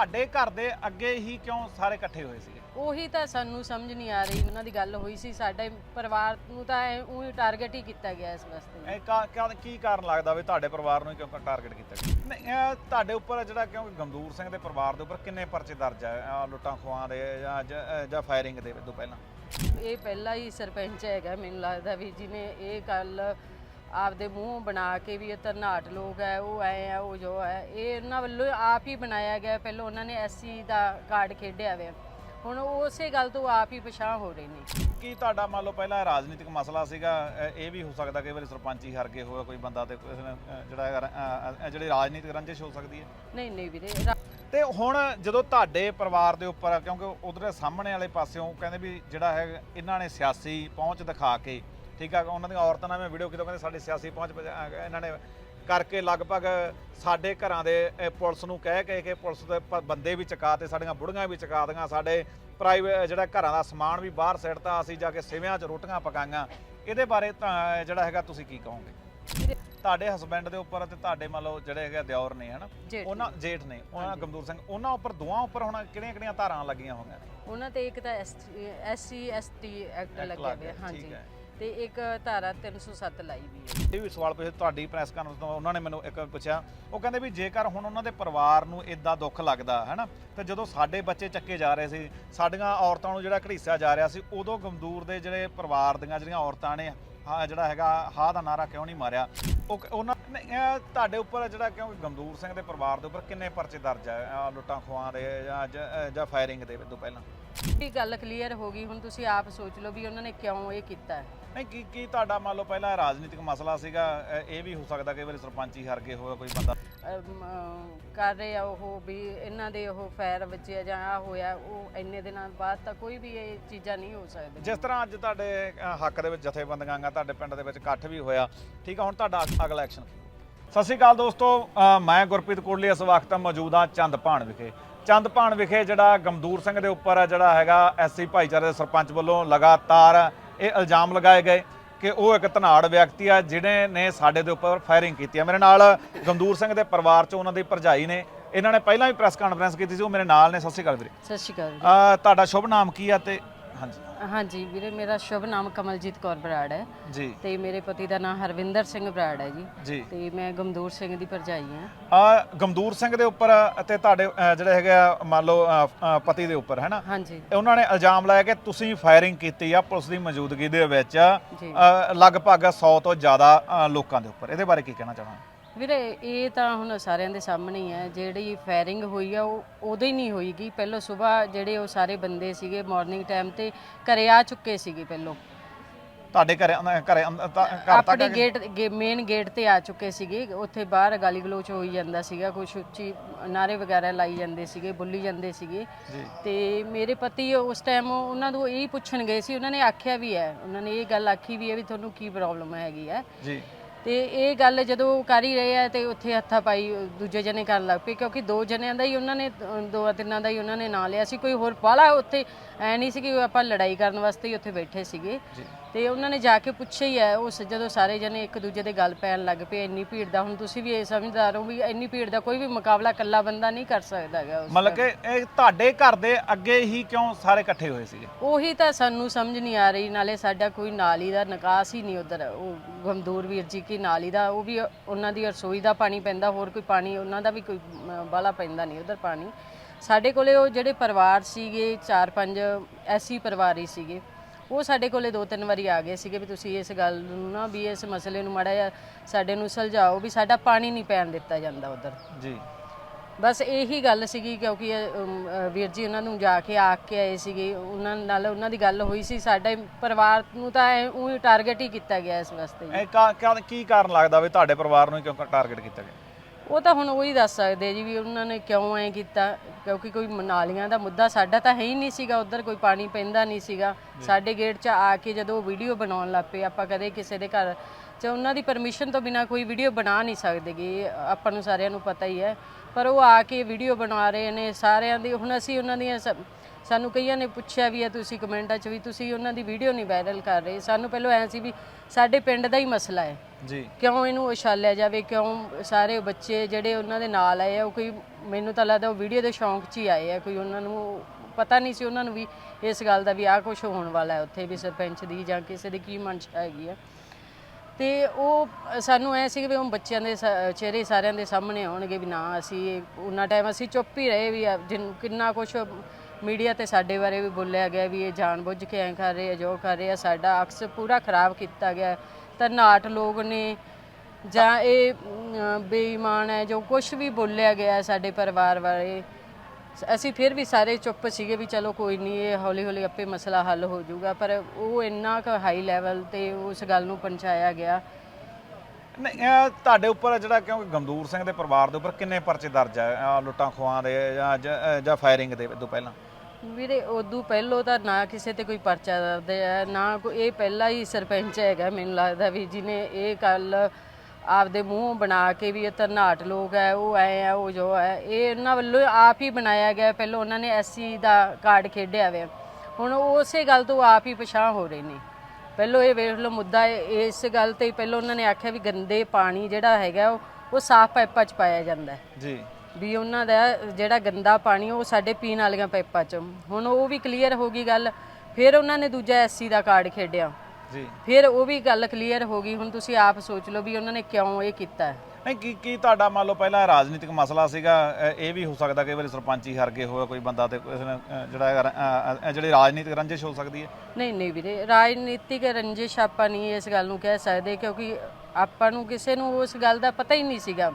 ਤੁਹਾਡੇ ਘਰ ਦੇ ਅੱਗੇ ਹੀ ਕਿਉਂ ਸਾਰੇ ਇਕੱਠੇ ਹੋਏ ਸੀਗੇ? ਉਹੀ ਤਾਂ ਸਾਨੂੰ ਸਮਝ ਨਹੀਂ ਆ ਰਹੀ ਉਹਨਾਂ ਦੀ ਗੱਲ ਹੋਈ ਸੀ ਸਾਡੇ ਪਰਿਵਾਰ ਨੂੰ ਤਾਂ ਉਹੀ ਟਾਰਗੇਟ ਹੀ ਕੀਤਾ ਗਿਆ ਇਸ ਵਾਸਤੇ। ਇਹ ਕਾ- ਕਾ- ਕੀ ਕਾਰਨ ਲੱਗਦਾ ਵੀ ਤੁਹਾਡੇ ਪਰਿਵਾਰ ਨੂੰ ਕਿਉਂ ਟਾਰਗੇਟ ਕੀਤਾ ਗਿਆ? ਨਹੀਂ ਇਹ ਤੁਹਾਡੇ ਉੱਪਰ ਜਿਹੜਾ ਕਿਉਂਕਿ ਗਮਦੂਰ ਸਿੰਘ ਦੇ ਪਰਿਵਾਰ ਦੇ ਉੱਪਰ ਕਿੰਨੇ ਪਰਚੇ ਦਰਜ ਆਹ ਲੁੱਟਾਂ ਖੋਹਾਂ ਦੇ ਜਾਂ ਜਾਂ- ਜਾਂ ਫਾਇਰਿੰਗ ਦੇ ਤੋਂ ਪਹਿਲਾਂ? ਇਹ ਪਹਿਲਾ ਹੀ ਸਰਪੰਚ ਹੈਗਾ ਮੈਨੂੰ ਲੱਗਦਾ ਵੀ ਜਿਹਨੇ ਇਹ ਗੱਲ ਆਪਦੇ ਮੂੰਹ ਬਣਾ ਕੇ ਵੀ ਇਹ ਤਰਨਾਟ ਲੋਕ ਹੈ ਉਹ ਐ ਆ ਉਹ ਜੋ ਹੈ ਇਹ ਉਹਨਾਂ ਵੱਲੋਂ ਆਪ ਹੀ ਬਣਾਇਆ ਗਿਆ। ਪਹਿਲਾਂ ਉਹਨਾਂ ਨੇ ਐਸਸੀ ਦਾ ਕਾਰਡ ਖੇਡਿਆ ਹੋਇਆ ਹੁਣ ਉਸੇ ਗੱਲ ਤੋਂ ਆਪ ਹੀ ਪਛਾਣ ਹੋ ਰਹੇ ਨੇ। ਕੀ ਤੁਹਾਡਾ ਮੰਨ ਲਓ ਪਹਿਲਾਂ ਰਾਜਨੀਤਿਕ ਮਸਲਾ ਸੀਗਾ ਅ, ਇਹ ਵੀ ਹੋ ਸਕਦਾ ਕਈ ਵਾਰੀ ਸਰਪੰਚ ਹੀ ਹਾਰ ਗਏ ਹੋਵੇ ਕੋਈ ਬੰਦਾ ਤੇ ਕਿਸੇ ਨੇ ਅ, ਜਿਹੜਾ ਹੈਗਾ ਅ, ਅ, ਜਿਹੜੀ ਰਾਜਨੀਤਿਕ ਰੰਜਿਸ਼ ਹੋ ਸਕਦੀ ਹੈ। ਨਹੀਂ ਨਹੀਂ ਵੀਰੇ ਰਾ- ਤੇ ਹੁਣ ਜਦੋਂ ਤੁਹਾਡੇ ਪਰਿਵਾਰ ਦੇ ਉੱਪਰ ਕਿਉਂਕਿ ਉਧਰ ਸਾਹਮਣੇ ਵਾਲੇ ਪਾਸਿਓਂ ਕਹਿੰਦੇ ਵੀ ਜਿਹੜਾ ਹੈ ਇਹਨਾਂ ਨੇ ਸਿਆਸੀ ਪਹੁੰਚ ਦਿਖਾ ਕੇ ਠੀਕ ਆ ਉਹਨਾਂ ਦੀਆਂ ਔਰਤਾਂ ਨਾਲ ਮੈਂ ਵੀਡੀਓ ਕੀਤਾ ਕਹਿੰਦੇ ਸਾਡੀ ਸਿਆਸੀ ਪਹੁੰਚ ਇਹਨਾਂ ਨੇ ਕਰਕੇ ਲਗਭਗ ਸਾਡੇ ਘਰਾਂ ਦੇ ਅਹ ਪੁਲਿਸ ਨੂੰ ਕਹਿ ਕਹਿ ਕੇ ਪੁਲਿਸ ਦੇ ਪ- ਬੰਦੇ ਵੀ ਚਕਾ ਤੇ ਸਾਡੀਆਂ ਬੁੜੀਆਂ ਵੀ ਚਕਾ ਦੀਆਂ ਸਾਡੇ ਪ੍ਰਾਈਵੇਟ ਜਿਹੜਾ ਘਰਾਂ ਦਾ ਸਮਾਨ ਵੀ ਬਾਹਰ ਸਿੱਟਤਾ ਅਸੀਂ ਜਾ ਕੇ ਸਿਵਿਆਂ 'ਚ ਰੋਟੀਆਂ ਪਕਾਈਆਂ। ਇਹਦੇ ਬਾਰੇ ਤਾਂ ਜਿਹੜਾ ਹੈਗਾ ਤੁਸੀਂ ਕੀ ਕਹੋਗੇ? ਤੁਹਾਡੇ ਹਸਬੰਡ ਦੇ ਉੱਪਰ ਤੇ ਤੁਹਾਡੇ ਮੰਨ ਲਓ ਜਿਹੜੇ ਹੈਗੇ ਦਿਓਰ ਨੇ ਹਨਾ? ਜੇਠ ਉਹਨਾਂ ਜੇਠ ਨੇ ਉਹਨਾਂ ਹਾਂਜੀ। ਗਮਦੂਰ ਸਿੰਘ ਉਹਨਾਂ ਉੱਪਰ ਦੋਵਾਂ ਉੱਪਰ ਹੁਣ ਕਿਹੜੀਆਂ ਕਿਹੜੀਆਂ ਧਾਰਾਂ ਲੱਗੀਆਂ ਹੋਈਆਂ ਨੇ? ਉਹਨਾਂ ਤੇ ਇੱਕ ਤਾਂ ਐਸਸੀ ਐਸਟੀ ਐਕਟ ਲੱਗਿਆ ਲੱਗ ਹੋਇਆ ਹਾਂਜੀ। ਹੈ। ਤੇ ਇੱਕ ਧਾਰਾ 307 ਲਾਈ ਵੀ ਹੈ। ਇਹ ਵੀ ਸਵਾਲ ਪੁੱਛੇ, ਤੁਹਾਡੀ ਪ੍ਰੈਸ ਕਾਨਫਰੰਸ ਤੋਂ ਉਹਨਾਂ ਨੇ ਮੈਨੂੰ ਇੱਕ ਪੁੱਛਿਆ, ਉਹ ਕਹਿੰਦੇ ਵੀ ਜੇਕਰ ਹੁਣ ਉਹਨਾਂ ਦੇ ਪਰਿਵਾਰ ਨੂੰ ਇਦਾਂ ਦੁੱਖ ਲੱਗਦਾ ਹੈ ਨਾ ਤੇ ਜਦੋਂ ਸਾਡੇ ਬੱਚੇ ਚੱਕੇ ਜਾ ਰਹੇ ਸੀ, ਸਾਡੀਆਂ ਔਰਤਾਂ ਨੂੰ ਜਿਹੜਾ ਘੜੀਸਿਆ ਜਾ ਰਿਹਾ ਸੀ, ਉਦੋਂ ਗਮਦੂਰ ਦੇ ਜਿਹੜੇ ਪਰਿਵਾਰ ਦੀਆਂ ਜਿਹੜੀਆਂ ਔਰਤਾਂ ਨੇ ਹਾਂ ਜਿਹੜਾ ਹੈਗਾ ਹਾਂ ਦਾ ਨਾਰਾ ਕਿਉਂ ਨਹੀਂ ਮਾਰਿਆ? ਉਹ ਉਹਨਾਂ ਨੇ ਇਹ ਤੁਹਾਡੇ ਉੱਪਰ ਜਿਹੜਾ ਕਿਉਂਕਿ ਗਮਦੂਰ ਸਿੰਘ ਦੇ ਪਰਿਵਾਰ ਦੇ ਉੱਪਰ ਕਿੰਨੇ ਪਰਚੇ ਦਰਜ ਆਹ ਲੁੱਟਾਂ ਖੋਹਾਂ ਦੇ ਜਾਂ ਜਾਂ- ਜਾਂ ਫਾਇਰਿੰਗ ਦੇ ਤੋਂ ਪਹਿਲਾਂ? ਇਹ ਗੱਲ ਕਲੀਅਰ ਹੋ ਗਈ? ਹੁਣ ਤੁਸੀਂ ਆਪ ਸੋਚ ਲਓ ਵੀ ਉਹਨਾਂ ਨੇ ਕਿਉਂ ਇਹ ਕੀਤਾ ਹੈ। ਨਹੀਂ ਕੀ ਕੀ ਤੁਹਾਡਾ ਮੰਨ ਲਓ ਪਹਿਲਾਂ ਰਾਜਨੀਤਿਕ ਮਸਲਾ ਸੀਗਾ ਇਹ ਵੀ ਹੋ ਸਕਦਾ ਕਈ ਵਾਰੀ ਸਰਪੰਚ ਹੀ ਹਾਰ ਗਏ ਹੋਵੇ ਕੋਈ ਬੰਦਾ ਕਰ ਰਹੇ ਆ ਉਹ ਵੀ ਇਹਨਾਂ ਦੇ ਉਹ ਫੈਰ ਵੱਜਿਆ ਜਾਂ ਆ ਹੋਇਆ ਉਹ ਇੰਨੇ ਦਿਨਾਂ ਬਾਅਦ ਤਾਂ ਕੋਈ ਵੀ ਇਹ ਚੀਜ਼ਾਂ ਨਹੀਂ ਹੋ ਸਕਦੀਆਂ। ਜਿਸ ਤਰ੍ਹਾਂ ਅੱਜ ਤੁਹਾਡੇ ਅ, ਹੱਕ ਦੇ ਵਿੱਚ ਜਥੇਬੰਦੀਆਂ ਆ ਤੁਹਾਡੇ ਪਿੰਡ ਦੇ ਵਿੱਚ ਇਕੱਠ ਵੀ ਹੋਇਆ। ਠੀਕ ਆ ਹੁਣ ਤੁਹਾਡਾ ਅਗਲਾ ਐਕਸ਼ਨ ਸਤਿ ਸ਼੍ਰੀ ਅਕਾਲ ਦੋਸਤੋ ਅ, ਮੈਂ ਗੁਰਪ੍ਰੀਤ ਕੋਟਲੀ ਇਸ ਵਕਤ ਮੌਜੂਦ ਹਾਂ ਚੰਦਪਾਣ ਵਿਖੇ। ਚੰਦਪਾਣ ਵਿਖੇ ਜਿਹੜਾ ਗਮਦੂਰ ਸਿੰਘ ਦੇ ਉੱਪਰ ਜਿਹੜਾ ਹੈਗਾ ਐਸਸੀ ਭਾਈਚਾਰੇ ਦੇ ਸਰਪੰਚ ਵੱਲੋਂ ਲਗਾਤਾਰ ਇਹ ਇਲਜ਼ਾਮ ਲਗਾਏ ਗਏ। ਕਿ ਉਹ ਇੱਕ ਧਨਾੜ ਵਿਅਕਤੀ ਆ ਜਿਹੜੇ ਨੇ ਸਾਡੇ ਦੇ ਉੱਪਰ ਫਾਇਰਿੰਗ ਕੀਤੀ ਆ। ਮੇਰੇ ਨਾਲ ਗਮਦੂਰ ਸਿੰਘ ਦੇ ਪਰਿਵਾਰ ਚੋਂ ਉਹਨਾਂ ਦੀ ਭਰਜਾਈ ਨੇ। ਇਹਨਾਂ ਨੇ ਪਹਿਲਾਂ ਵੀ ਪ੍ਰੈਸ ਕਾਨਫਰੰਸ ਕੀਤੀ ਸੀ ਉਹ ਮੇਰੇ ਨਾਲ ਨੇ। ਸਤਿ ਸ਼੍ਰੀ ਅਕਾਲ ਵੀਰੇ। ਸਤਿ ਸ਼੍ਰੀ ਅਕਾਲ ਤੁਹਾਡਾ ਸ਼ੁਭ ਨਾਮ ਕੀ ਆ ਤੇ ਹਾਂਜੀ। ਹਾਂਜੀ ਵੀਰੇ ਮੇਰਾ ਸ਼ੁਭ ਨਾਮ ਕਮਲਜੀਤ ਕੌਰ ਬਰਾੜ ਹੈ। ਜੀ। ਤੇ ਮੇਰੇ ਪਤੀ ਦਾ ਨਾਮ ਹਰਵਿੰਦਰ ਸਿੰਘ ਬਰਾੜ ਹੈ ਜੀ। ਜੀ। ਤੇ ਮੈਂ ਗਮਦੂਰ ਸਿੰਘ ਦੀ ਭਰਜਾਈ ਹਾਂ। ਆ ਗਮਦੂਰ ਸਿੰਘ ਦੇ ਉੱਪਰ ਅਤੇ ਤੁਹਾਡੇ ਅ, ਜਿਹੜੇ ਹੈਗੇ ਆ ਮੰਨ ਲਓ ਅ, ਅ, ਪਤੀ ਦੇ ਉੱਪਰ ਹੈ ਨਾ ਹਾਂਜੀ ਉਹਨਾਂ ਨੇ ਇਲਜ਼ਾਮ ਲਾਇਆ ਕਿ ਤੁਸੀਂ ਫਾਇਰਿੰਗ ਕੀਤੀ ਆ ਪੁਲਿਸ ਦੀ ਮੌਜੂਦਗੀ ਦੇ ਵਿੱਚ ਜੀ। ਅ, ਲਗਭਗ 100 ਤੋਂ ਜ਼ਿਆਦਾ ਅ, ਲੋਕਾਂ ਦੇ ਉੱਪਰ। ਇਹਦੇ ਬਾਰੇ ਕੀ ਕਹਿਣਾ ਚਾਹੁੰਦਾ ਵੀਰੇ ਇਹ ਤਾਂ ਹੁਣ ਸਾਰਿਆਂ ਦੇ ਸਾਹਮਣੇ ਹੀ ਹੈ। ਜਿਹੜੀ ਫਾਇਰਿੰਗ ਹੋਈ ਆ ਉਹ ਉਦੋਂ ਹੀ ਨਹੀਂ ਹੋਈਗੀ। ਪਹਿਲਾਂ ਸਵੇਰ ਜਿਹੜੇ ਉਹ ਸਾਰੇ ਬੰਦੇ ਸੀਗੇ ਮਾਰਨਿੰਗ ਟਾਈਮ ਤੇ ਘਰੇ ਆ ਚੁੱਕੇ ਸੀਗੇ ਪਹਿਲਾਂ। ਤੁਹਾਡੇ ਘਰੇ ਅੰਦ- ਘਰੇ ਅੰਦ- ਤਾਂ- ਘਰ ਤੱਕ ਆਪਣੇ ਗੇਟ ਮੇਨ ਗੇਟ ਤੇ ਆ ਚੁੱਕੇ ਸੀਗੇ। ਉੱਥੇ ਬਾਹਰ ਗਾਲੀ ਗਲੋਚ ਹੋਈ ਜਾਂਦਾ ਸੀਗਾ ਕੁਝ ਉੱਚੀ ਨਾਰੇ ਵਗੈਰਾ ਲਾਈ ਜਾਂਦੇ ਸੀਗੇ ਬੁੱਲੀ ਜਾਂਦੇ ਸੀਗੇ। ਜੀ। ਤੇ ਮੇਰੇ ਪਤੀ ਉਸ ਟਾਈਮ ਉਹਨਾਂ ਨੂੰ ਇਹ ਪੁੱਛਣ ਗਏ ਸੀ ਉਹਨਾਂ ਨੇ ਆਖਿਆ ਵੀ ਹੈ ਉਹਨਾਂ ਨੇ ਇਹ ਗੱਲ ਆਖੀ ਵੀ ਹੈ ਵੀ ਤੁਹਾਨੂੰ ਕੀ ਪ੍ਰੋਬਲਮ ਹੈਗੀ ਹੈ। ਜੀ। ਤੇ ਇਹ ਗੱਲ ਜਦੋਂ ਕਰ ਹੀ ਰਹੇ ਆ ਤੇ ਉੱਥੇ ਹੱਥਾ ਪਾਈ ਦੂਜੇ ਜਣੇ ਕਰਨ ਲੱਗ ਪਏ ਕਿਉਂਕਿ ਦੋ ਜਣਿਆਂ ਦਾ ਹੀ ਉਹਨਾਂ ਨੇ ਅਹ, ਦੋ ਤਿੰਨਾਂ ਦਾ ਹੀ ਉਹਨਾਂ ਨੇ ਨਾਂ ਲਿਆ ਸੀ। ਕੋਈ ਹੋਰ ਬਾਹਲਾ ਉੱਥੇ ਐ ਨਹੀਂ ਸੀ ਕਿ ਆਪਾਂ ਲੜਾਈ ਕਰਨ ਵਾਸਤੇ ਹੀ ਉੱਥੇ ਬੈਠੇ ਸੀਗੇ। ਤੇ ਉਹਨਾਂ ਨੇ ਜਾ ਕੇ ਪੁੱਛਿਆ ਹੀ ਹੈ ਉਸ ਜਦੋਂ ਸਾਰੇ ਜਣੇ ਇੱਕ ਦੂਜੇ ਦੇ ਗੱਲ ਪੈਣ ਲੱਗ ਪਏ ਇੰਨੀ ਭੀੜ ਦਾ ਹੁਣ ਤੁਸੀਂ ਵੀ ਇਹ ਸਮਝਦਾਰ ਹੋ ਵੀ ਇੰਨੀ ਭੀੜ ਦਾ ਕੋਈ ਵੀ ਮੁਕਾਬਲਾ ਇਕੱਲਾ ਬੰਦਾ ਨਹੀਂ ਕਰ ਸਕਦਾ ਹੈਗਾ ਉਸ ਮਤਲਬ ਕਿ ਇਹ ਤੁਹਾਡੇ ਘਰ ਦੇ ਅੱਗੇ ਹੀ ਕਿਉਂ ਸਾਰੇ ਇਕੱਠੇ ਹੋਏ ਸੀਗੇ? ਉਹੀ ਤਾਂ ਸਾਨੂੰ ਸਮਝ ਨਹੀਂ ਆ ਰਹੀ ਨਾਲੇ ਸਾਡਾ ਕੋਈ ਨਾਲੀ ਦਾ ਨਿਕਾਸ ਹੀ ਨਹੀਂ ਉਧਰ ਉਹ ਗਮਦੂਰ ਵੀਰ ਜੀ ਕੀ ਨਾਲੀ ਦਾ ਉਹ ਵੀ ਉਹਨਾਂ ਦੀ ਰਸੋਈ ਦਾ ਪਾਣੀ ਪੈਂਦਾ ਹੋਰ ਕੋਈ ਪਾਣੀ ਉਹਨਾਂ ਦਾ ਵੀ ਕੋਈ ਬਾਲਾ ਪੈਂਦਾ ਨਹੀਂ ਉਧਰ ਪਾਣੀ। ਸਾਡੇ ਕੋਲੇ ਉਹ ਜਿਹੜੇ ਪਰਿਵਾਰ ਸੀਗੇ ਚਾਰ ਪੰਜ ਐਸੀ ਪਰਿਵਾਰ ਹੀ ਸੀਗੇ। ਉਹ ਸਾਡੇ ਕੋਲੇ ਦੋ ਤਿੰਨ ਵਾਰੀ ਆ ਗਏ ਸੀਗੇ ਵੀ ਤੁਸੀਂ ਇਸ ਗੱਲ ਨੂੰ ਨਾ ਵੀ ਇਸ ਮਸਲੇ ਨੂੰ ਮਾੜਾ ਜਿਹਾ ਸਾਡੇ ਨੂੰ ਸੁਲਝਾਓ ਵੀ ਸਾਡਾ ਪਾਣੀ ਨਹੀਂ ਪੈਣ ਦਿੱਤਾ ਜਾਂਦਾ ਉਧਰ। ਜੀ। ਬਸ ਇਹੀ ਗੱਲ ਸੀਗੀ ਕਿਉਂਕਿ ਇਹ, ਅਮ, ਅ, ਵੀਰ ਜੀ ਉਹਨਾਂ ਨੂੰ ਜਾ ਕੇ ਆ ਕੇ ਆਏ ਸੀਗੇ। ਉਹਨਾਂ ਨਾਲ ਉਹਨਾਂ ਦੀ ਗੱਲ ਹੋਈ ਸੀ ਸਾਡੇ ਪਰਿਵਾਰ ਨੂੰ ਤਾਂ ਉਹੀ ਟਾਰਗੇਟ ਹੀ ਕੀਤਾ ਗਿਆ ਇਸ ਵਾਸਤੇ ਜੀ। ਇਹ ਕਾ- ਕਾ- ਕੀ ਕਾਰਨ ਲੱਗਦਾ ਵੀ ਤੁਹਾਡੇ ਪਰਿਵਾਰ ਨੂੰ ਕਿਉਂ ਟਾਰਗੇਟ ਕੀਤਾ ਗਿਆ? ਉਹ ਤਾਂ ਹੁਣ ਉਹੀ ਦੱਸ ਸਕਦੇ ਜੀ ਵੀ ਉਹਨਾਂ ਨੇ ਕਿਉਂ ਐ ਕੀਤਾ ਕਿਉਂਕਿ ਕੋਈ ਨਾਲੀਆਂ ਦਾ ਮੁੱਦਾ ਸਾਡਾ ਤਾਂ ਹੈ ਹੀ ਨਹੀਂ ਸੀਗਾ ਉਧਰ ਕੋਈ ਪਾਣੀ ਪੈਂਦਾ ਨਹੀਂ ਸੀਗਾ। ਸਾਡੇ ਗੇਟ 'ਚ ਆ ਕੇ ਜਦੋਂ ਵੀਡੀਓ ਬਣਾਉਣ ਲੱਗ ਪਏ ਆਪਾਂ ਕਦੇ ਕਿਸੇ ਦੇ ਘਰ 'ਚ ਉਹਨਾਂ ਦੀ ਪਰਮਿਸ਼ਨ ਤੋਂ ਬਿਨਾ ਕੋਈ ਵੀਡੀਓ ਬਣਾ ਨਹੀਂ ਸਕਦੇਗੇ ਆਪਾਂ ਨੂੰ ਸਾਰਿਆਂ ਨੂੰ ਪਤਾ ਹੀ ਹੈ। ਪਰ ਉਹ ਆ ਕੇ ਵੀਡੀਓ ਬਣਾ ਰਹੇ ਨੇ ਸਾਰਿਆਂ ਦੀ ਹੁਣ ਅਸੀਂ ਉਹਨਾਂ ਦੀਆਂ ਸਾਨੂੰ ਕਈਆਂ ਨੇ ਪੁੱਛਿਆ ਵੀ ਹੈ ਤੁਸੀਂ ਕਮੈਂਟਾਂ 'ਚ ਵੀ ਤੁਸੀਂ ਉਹਨਾਂ ਦੀ ਵੀਡੀਓ ਨਹੀਂ ਵਾਇਰਲ ਕਰ ਰਹੇ। ਸਾਨੂੰ ਪਹਿਲਾਂ ਐ ਸੀ ਵੀ ਸਾਡੇ ਪਿੰਡ ਦਾ ਹੀ ਮਸਲਾ ਹੈ। ਜੀ। ਕਿਉਂ ਇਹਨੂੰ ਉਛਾਲਿਆ ਜਾਵੇ? ਕਿਉਂ ਸਾਰੇ ਬੱਚੇ ਜਿਹੜੇ ਉਹਨਾਂ ਦੇ ਨਾਲ ਆਏ ਆ ਉਹ ਕੋਈ ਮੈਨੂੰ ਤਾਂ ਲੱਗਦਾ ਉਹ ਵੀਡੀਓ ਦੇ ਸ਼ੌਂਕ 'ਚ ਹੀ ਆਏ ਆ। ਕੋਈ ਉਹਨਾਂ ਨੂੰ ਪਤਾ ਨਹੀਂ ਸੀ ਉਹਨਾਂ ਨੂੰ ਵੀ ਇਸ ਗੱਲ ਦਾ ਵੀ ਆਹ ਕੁਝ ਹੋਣ ਵਾਲਾ ਹੈ ਉੱਥੇ ਵੀ ਸਰਪੰਚ ਦੀ ਜਾਂ ਕਿਸੇ ਦੀ ਕੀ ਮਨਸ਼ਾ ਹੈਗੀ ਆ। ਤੇ ਉਹ ਸਾਨੂੰ ਐ ਸੀ ਵੀ ਉਹ ਬੱਚਿਆਂ ਦੇ ਸ- ਚਿਹਰੇ ਸਾਰਿਆਂ ਦੇ ਸਾਹਮਣੇ ਆਉਣਗੇ ਵੀ ਨਾ ਅਸੀਂ ਉਹਨਾਂ ਟਾਈਮ ਅਸੀਂ ਚੁੱਪ ਹੀ ਰਹੇ ਵੀ ਆ, ਜਿਨ- ਕਿੰਨਾ ਕੁਝ ਮੀਡੀਆ ਤੇ ਸਾਡੇ ਬਾਰੇ ਵੀ ਬੋਲਿਆ ਗਿਆ ਵੀ ਇਹ ਜਾਣਬੁੱਝ ਕੇ ਐਂ ਕਰ ਰਹੇ ਆ ਜੋ ਕਰ ਰਹੇ ਆ, ਸਾਡਾ ਅਕਸ ਪੂਰਾ ਖਰਾਬ ਕੀਤਾ ਗਿਆ ਤਾਂ ਨਾਟ ਲੋਕ ਨੇ ਜਾਂ ਇਹ ਬੇਈਮਾਨ ਹੈ, ਜੋ ਕੁਝ ਵੀ ਬੋਲਿਆ ਗਿਆ ਸਾਡੇ ਪਰਿਵਾਰ ਬਾਰੇ, ਅਸੀਂ ਫਿਰ ਵੀ ਸਾਰੇ ਚੁੱਪ ਸੀਗੇ ਵੀ ਚਲੋ ਕੋਈ ਨਹੀਂ, ਇਹ ਹੌਲੀ ਹੌਲੀ ਆਪੇ ਮਸਲਾ ਹੱਲ ਹੋ ਜਾਊਗਾ, ਪਰ ਉਹ ਇੰਨਾ ਕੁ ਹਾਈ ਲੈਵਲ ਤੇ ਉਸ ਗੱਲ ਨੂੰ ਪਹੁੰਚਾਇਆ ਗਿਆ। ਨਹੀਂ ਤੁਹਾਡੇ ਉੱਪਰ ਜਿਹੜਾ ਕਿਉਂਕਿ ਗੰਦੂਰ ਸਿੰਘ ਦੇ ਪਰਿਵਾਰ ਦੇ ਉੱਪਰ ਕਿੰਨੇ ਪਰਚੇ ਦਰਜ ਹੈ ਲੁੱਟਾਂ ਖੋਹਾਂ ਦੇ ਜਾਂ- ਜਾਂ ਫਾਇਰਿੰਗ ਦੇ ਤੋਂ ਪਹਿਲਾਂ? ਵੀਰੇ, ਉਦੋਂ ਪਹਿਲੋਂ ਤਾਂ ਨਾ ਕਿਸੇ ਤੇ ਕੋਈ ਪਰਚਾ ਦਰਜ ਹੈ, ਨਾ ਕੋਈ, ਇਹ ਪਹਿਲਾ ਹੀ ਸਰਪੰਚ ਹੈਗਾ ਮੈਨੂੰ ਲੱਗਦਾ ਵੀ, ਜਿਹਨੇ ਇਹ ਗੱਲ ਆਪਦੇ ਮੂੰਹ ਬਣਾ ਕੇ ਵੀ ਇਹ ਤਰਨਾਟ ਲੋਕ ਹੈ, ਉਹ ਐ ਆ ਉਹ ਜੋ ਹੈ, ਇਹ ਇਹਨਾਂ ਵੱਲੋਂ ਆਪ ਹੀ ਬਣਾਇਆ ਗਿਆ ਪਹਿਲਾਂ ਉਹਨਾਂ ਨੇ ਐਸਸੀ ਦਾ ਕਾਰਡ ਖੇਡਿਆ ਹੋਇਆ। ਹੁਣ ਉਸੇ ਗੱਲ ਤੋਂ ਆਪ ਹੀ ਪਛਾਣ ਹੋ ਰਹੇ ਨੇ। ਪਹਿਲਾਂ ਇਹ ਵੇਖ ਲਓ ਮੁੱਦਾ ਇਸ ਗੱਲ ਤੇ ਪਹਿਲਾਂ ਉਹਨਾਂ ਨੇ ਆਖਿਆ ਵੀ ਗੰਦੇ ਪਾਣੀ ਜਿਹੜਾ ਹੈਗਾ, ਉਹ ਉਹ ਸਾਫ਼ ਪਾਈਪਾਂ 'ਚ ਪਾਇਆ ਜਾਂਦਾ ਹੈ। ਜੀ। ਵੀ ਉਹਨਾਂ ਦਾ ਜਿਹੜਾ ਗੰਦਾ ਪਾਣੀ ਉਹ ਸਾਡੇ ਪੀਣ ਵਾਲੀਆਂ ਪਾਈਪਾਂ 'ਚ। ਹੁਣ ਉਹ ਵੀ ਕਲੀਅਰ ਹੋ ਗਈ ਗੱਲ ਫਿਰ ਉਹਨਾਂ ਨੇ ਦੂਜਾ ਐਸਸੀ ਦਾ ਕਾਰਡ ਖੇਡਿਆ। ਜੀ। ਫਿਰ ਉਹ ਵੀ ਗੱਲ ਕਲੀਅਰ ਹੋ ਗਈ ਹੁਣ ਤੁਸੀਂ ਆਪ ਸੋਚ ਲਓ ਵੀ ਉਹਨਾਂ ਨੇ ਕਿਉਂ ਇਹ ਕੀਤਾ ਹੈ। ਨਹੀਂ ਕੀ ਕੀ ਤੁਹਾਡਾ ਮੰਨ ਲਓ ਪਹਿਲਾਂ ਰਾਜਨੀਤਿਕ ਮਸਲਾ ਸੀਗਾ ਅ, ਇਹ ਵੀ ਹੋ ਸਕਦਾ ਕਈ ਵਾਰੀ ਸਰਪੰਚ ਹਾਰ ਗਏ ਹੋਇਆ ਕੋਈ ਬੰਦਾ ਤੇ ਕਿਸੇ ਨੇ ਅ, ਜਿਹੜਾ ਹੈਗਾ ਰ- ਅ, ਅ, ਜਿਹੜੀ ਰਾਜਨੀਤਿਕ ਰੰਜਿਸ਼ ਹੋ ਸਕਦੀ ਹੈ। ਨਹੀਂ ਨਹੀਂ ਵੀਰੇ ਰਾਜਨੀਤਿਕ ਰੰਜਿਸ਼ ਆਪਾਂ ਨਹੀਂ ਇਸ ਗੱਲ ਨੂੰ ਕਹਿ ਸਕਦੇ ਕਿਉਂਕਿ ਆਪਾਂ ਨੂੰ ਕਿਸੇ ਨੂੰ ਉਸ ਗੱਲ ਦਾ ਪਤਾ ਹੀ ਨਹੀਂ ਸੀਗਾ।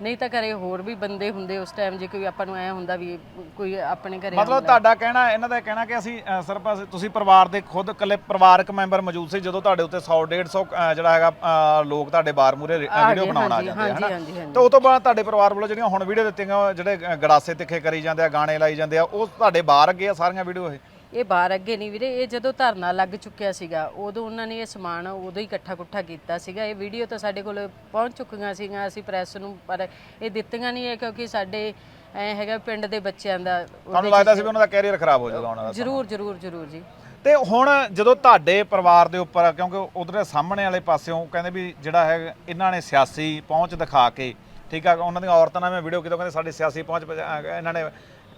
ਨਹੀਂ ਤਾਂ ਘਰੇ ਹੋਰ ਵੀ ਬੰਦੇ ਹੁੰਦੇ ਉਸ ਟਾਈਮ ਜੇ ਕੋਈ ਆਪਾਂ ਨੂੰ ਐ ਹੁੰਦਾ ਵੀ ਕੋਈ ਆਪਣੇ ਘਰੇ ਮਤਲਬ ਤੁਹਾਡਾ ਕਹਿਣਾ ਇਹਨਾਂ ਦਾ ਕਹਿਣਾ ਕਿ ਅਸੀਂ ਸਿਰਫ ਤੁਸੀਂ ਪਰਿਵਾਰ ਦੇ ਖੁਦ ਇਕੱਲੇ ਪਰਿਵਾਰਕ ਮੈਂਬਰ ਮੌਜੂਦ ਸੀ ਜਦੋਂ ਤੁਹਾਡੇ ਉੱਤੇ 100 150 ਅ, ਜਿਹੜਾ ਹੈਗਾ ਲੋਕ ਤੁਹਾਡੇ ਬਾਰ ਮੂਰੇ ਵੀਡੀਓ ਬਣਾਉਣ ਆ ਜਾਂਦੇ ਹਨ। ਤੇ ਉਸ ਤੋਂ ਬਾਅਦ ਤੁਹਾਡੇ ਪਰਿਵਾਰ ਵੱਲੋਂ ਜਿਹੜੀਆਂ ਹੁਣ ਵੀਡੀਓ ਦਿੱਤੀਆਂ ਉਹ ਜਿਹੜੇ ਗੜਾਸੇ ਤਿੱਖੇ ਕਰੀ ਜਾਂਦੇ ਆ ਗਾਣੇ ਲਾਈ ਜਾਂਦੇ ਆ ਉਹ ਤੁਹਾਡੇ ਬਾਹਰ ਅੱਗੇ ਆ ਸਾਰੀਆਂ ਵੀਡੀਓ ਇਹ? ਇਹ ਬਾਹਰ ਅੱਗੇ ਨਹੀਂ ਵੀਰੇ ਇਹ ਜਦੋਂ ਧਰਨਾ ਲੱਗ ਚੁੱਕਿਆ ਸੀਗਾ ਉਦੋਂ ਉਹਨਾਂ ਨੇ ਇਹ ਸਮਾਨ ਉਦੋਂ ਹੀ ਇਕੱਠਾ ਕੁੱਠਾ ਕੀਤਾ ਸੀਗਾ। ਇਹ ਵੀਡੀਓ ਤਾਂ ਸਾਡੇ ਕੋਲ ਪਹੁੰਚ ਚੁੱਕੀਆਂ ਸੀਗੀਆਂ ਅਸੀਂ ਪ੍ਰੈਸ ਨੂੰ ਪਰ ਇਹ ਦਿੱਤੀਆਂ ਨਹੀਂ ਹੈ ਕਿਉਂਕਿ ਸਾਡੇ ਐ ਹੈਗਾ ਪਿੰਡ ਦੇ ਬੱਚਿਆਂ ਦਾ ਤੁਹਾਨੂੰ ਲੱਗਦਾ ਸੀ ਵੀ ਉਹਨਾਂ ਦਾ ਕੈਰੀਅਰ ਖਰਾਬ ਹੋ ਜਾਊਗਾ ਉਹਨਾਂ ਦਾ ਜਰੂਰ ਜਰੂਰ ਜਰੂਰ ਜੀ। ਤੇ ਹੁਣ ਜਦੋਂ ਤੁਹਾਡੇ ਪਰਿਵਾਰ ਦੇ ਉੱਪਰ ਕਿਉਂਕਿ ਉਧਰ ਸਾਹਮਣੇ ਵਾਲੇ ਪਾਸਿਓਂ ਕਹਿੰਦੇ ਵੀ ਜਿਹੜਾ ਹੈ ਇਹਨਾਂ ਨੇ ਸਿਆਸੀ ਪਹੁੰਚ ਦਿਖਾ ਕੇ ਠੀਕ ਆ ਉਹਨਾਂ ਦੀਆਂ ਔਰਤਾਂ ਨਾਲ ਮੈਂ ਵੀਡੀਓ ਕਿਤੋਂ ਕਹਿੰਦੇ ਸਾਡੀ ਸਿਆਸੀ ਪਹੁੰਚ ਇਹਨਾਂ ਨੇ